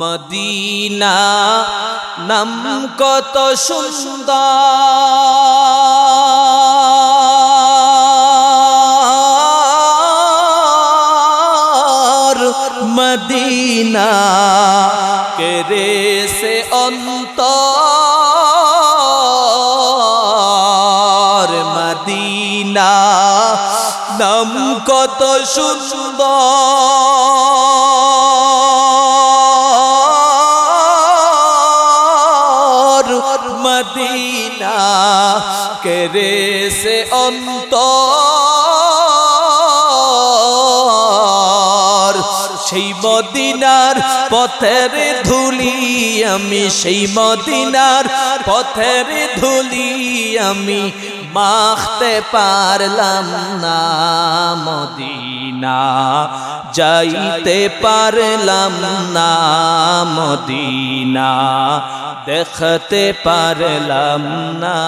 Medina নাম কত সুন্দর। মদিনা কেরে সে অন্তর। মদিনা নাম কত সুন্দর। মদিনা কেরে সে অন্তর সেই মদিনার পথের ধুলি আমি সেই মদিনার পথের ধুলি আমি মাখতে পারলাম না মদিনা, যাইতে পারলাম না মদিনা, দেখতে পারলাম না।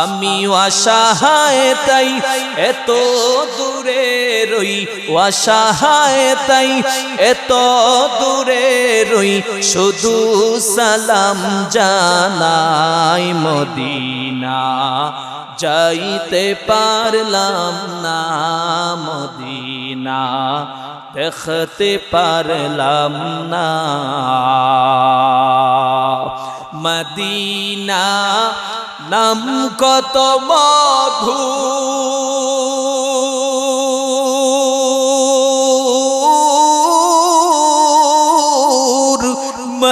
আমি অসহায় তাই এত দূরে রই, অসহায় তাই এত দূরে রই, শুধু সালাম জানাই মদিনা। যাইতে পারলাম না মদিনা, দেখতে পারলাম না। মদিনা নাম কত মধু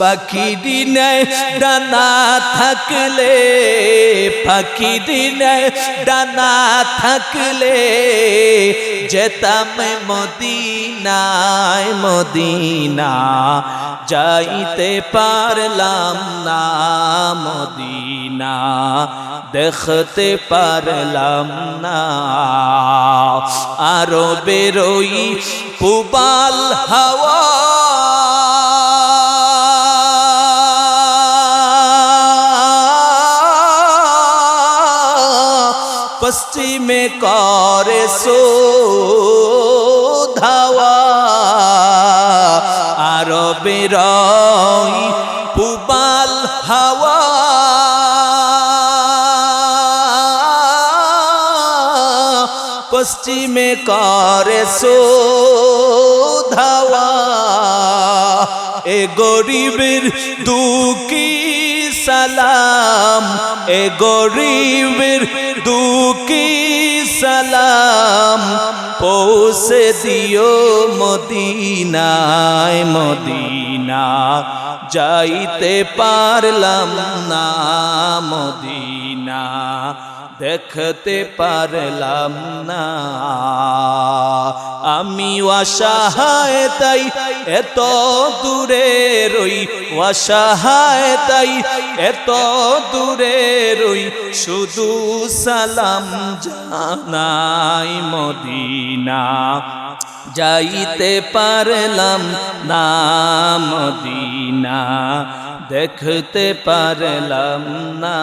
পাখি দিনে ডানা থাকলে, পাখি দিনে ডানা থাকলে, যেতাম মদিনায়, মদিনা যাইতে পারলাম না, মদিনা দেখতে পারলাম না। আরও বেরোই পুবাল হাওয়া করে সো ধাওয়া আরও বেরই পুবাল হাওয়া। পশ্চিমে করে সো ধাওয়া এ গরিবের দুঃখী সালাম, এ গরিবের দুঃখী সালাম পৌঁছে দিও মদিনায় মদিনা যাইতে পারলাম না মদিনা দেখতে পারলাম না। আমি অসহায়, তাই এত দূরে রই। অসহায়, তাই এত দূরে রই। শুধু সালাম জানাই মদিনা। যাইতে পারলাম নাম দিনা দেখতে পারলাম না।